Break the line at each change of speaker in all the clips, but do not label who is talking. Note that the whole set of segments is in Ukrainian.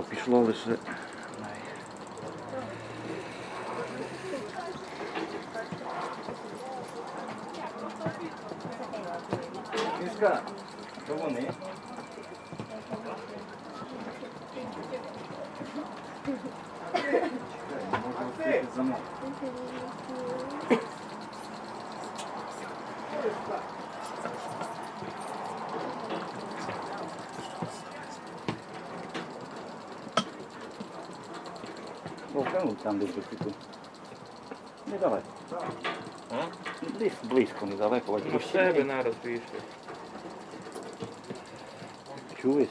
Пішло лише. Вовка, ну там десь тут. Недалеко.
А?
Десь близько, недалеко. Ну,
себе нараз вийшли.
Чуєш?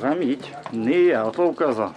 Заміть. Не я, а то вказав.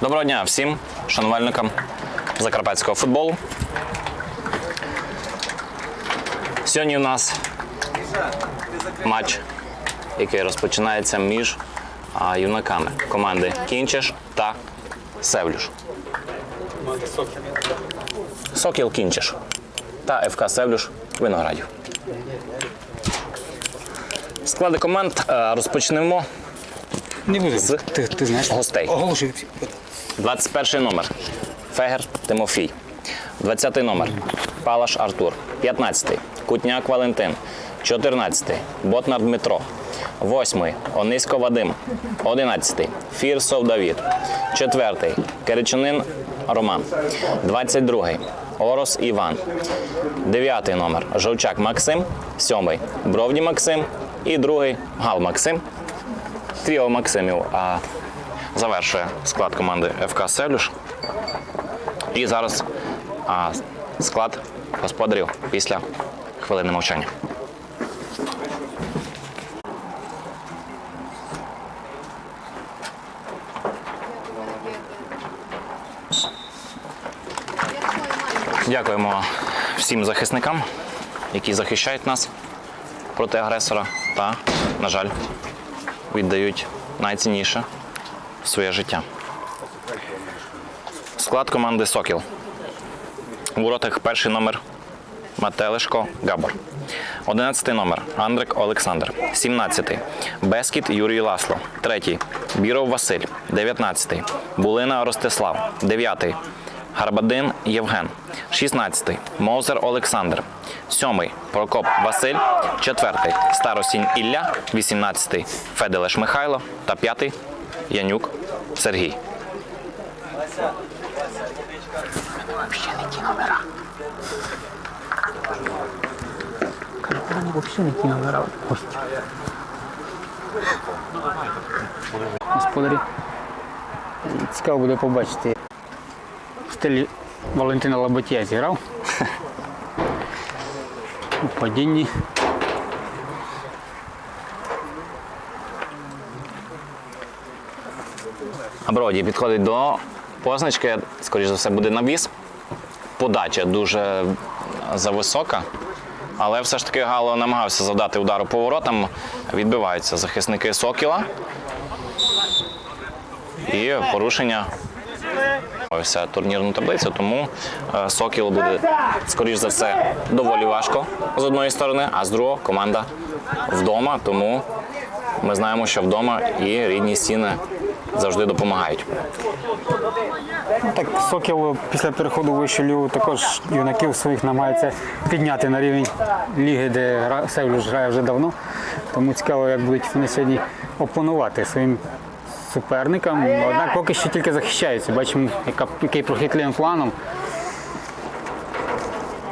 Доброго дня всім шанувальникам закарпатського футболу. Сьогодні у нас матч, який розпочинається між а, юнаками команди Кінчеш та Севлюш. Сокіл Кінчеш та ФК Севлюш Виноградів. Склади команд е, розпочнемо
Не буде.
З
Ти, ти знаєш.
гостей.
Оголошую.
21 номер Фегер Тимофій. 20 номер Палаш Артур. 15 Кутняк Валентин. 14 Ботнар Дмитро. 8 Онисько Вадим. 11 Фірсов Давід. 4 Киричанин Роман. 22 Орос Іван. 9 номер Жовчак Максим. 7 Бровді Максим. І другий Гал Максим. Тріо Максимів а, завершує склад команди ФК Севлюш. І зараз а, склад господарів після хвилини мовчання. Дякуємо всім захисникам, які захищають нас проти агресора та, на жаль, віддають найцінніше своє життя. Склад команди Сокіл. У воротах перший номер Метелишко Габор. 11 номер Андрик Олександр. 17 Бескіт Юрій Ласло. 3 Біров Василь. 19 Булина Ростислав. 9 Гарбадин Євген. 16 Мозер Олександр. 7 Прокоп Василь. 4 Старосінь Ілля. 18 Феделеш Михайло. Та 5 Янюк Сергій.
Вони взагалі не ті номера гості. Господарі. Цікаво буде побачити. В стилі Валентина Лаботія зіграв. У падінні.
Броді підходить до позначки, скоріш за все, буде навіс. Подача дуже зависока. Але все ж таки Гало намагався завдати удару по воротам. Відбиваються захисники Сокіла. І порушення вся турнірну таблицю, тому е, Сокіл буде, скоріш за все, доволі важко з одної сторони, а з другого команда вдома. Тому ми знаємо, що вдома і рідні стіни завжди допомагають.
Так, Сокіл після переходу в вищу лігу також юнаків своїх намагається підняти на рівень ліги, де Севлюш грає вже давно. Тому цікаво, як будуть вони сьогодні опонувати своїм суперникам. Однак поки що тільки захищаються. Бачимо, яка, який прохитливим планом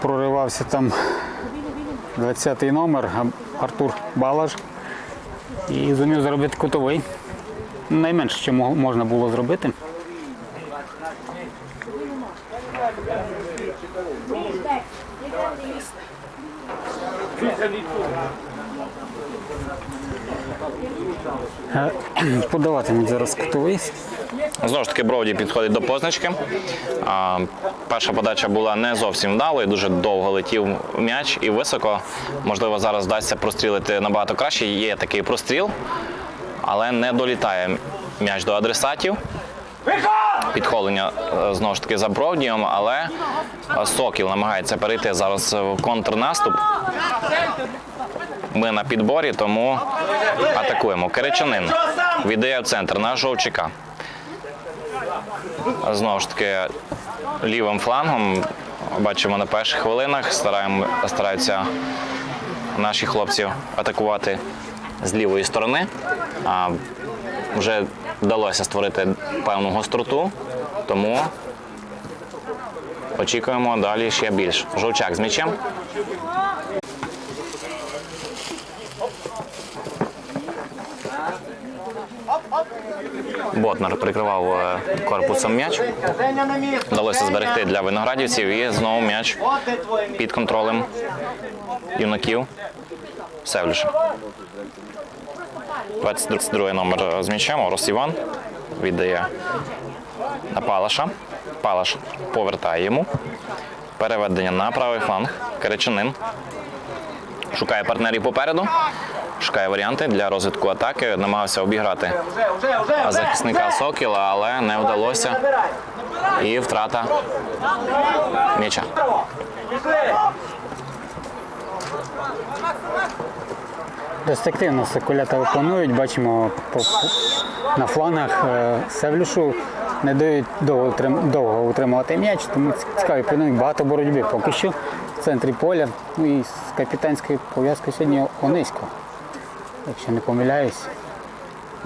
проривався там 20-й номер Артур Балаш і зумів зробити кутовий. Найменше, що можна було зробити. Е, Подаватимуть зараз кутовий.
Знову ж таки, Броуді підходить до позначки. Перша подача була не зовсім вдалою, дуже довго летів м'яч і високо. Можливо, зараз вдасться прострілити набагато краще. Є такий простріл, але не долітає м'яч до адресатів. Підхолення е, знову ж таки за Бровдієм, але е, Сокіл намагається перейти зараз в контрнаступ. Ми на підборі, тому атакуємо. Киричанин віддає в центр на Жовчика. Знову ж таки, лівим флангом бачимо на перших хвилинах. Стараємо, стараються наші хлопці атакувати з лівої сторони. А, вже вдалося створити певну гостроту, тому очікуємо далі ще більш. Жовчак з м'ячем. Ботнар прикривав е, корпусом м'яч. Вдалося зберегти для виноградівців і знову м'яч під контролем юнаків Севлюша. 22 номер з м'ячем Орос Іван віддає на Палаша. Палаш повертає йому. Переведення на правий фланг. Киричанин. Шукає партнерів попереду. Шукає варіанти для розвитку атаки. Намагався обіграти захисника Сокіла, але не вдалося. І втрата м'яча.
Активно Соколята опонують. Бачимо по, на флангах е, Севлюшу не дають довго, довго утримувати м'яч, тому цікавий поєдинок, багато боротьби поки що в центрі поля. Ну і з капітанською пов'язкою сьогодні Онисько, якщо не помиляюсь.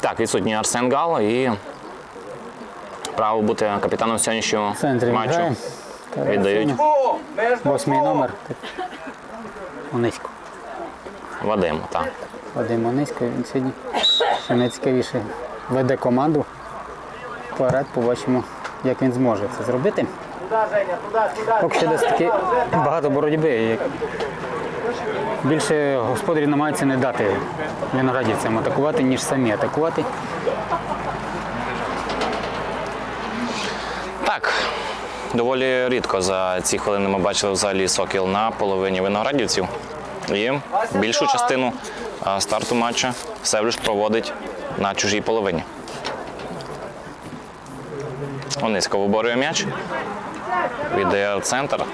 Так, відсутній Арсен Гал і право бути капітаном сьогоднішнього матчу віддають
Восьмий номер. Онисько.
Вадиму. Так.
Вадим Онисько, він сьогодні ще найцікавіше веде команду. Вперед побачимо, як він зможе це зробити. Поки що десь таки багато боротьби. Більше господарі намагаються не дати виноградівцям атакувати, ніж самі атакувати.
Так, доволі рідко за ці хвилини ми бачили взагалі сокіл на половині виноградівців. І більшу частину старту матча Севлюш проводить на чужій половині. Онисько виборює м'яч. Віддає центр.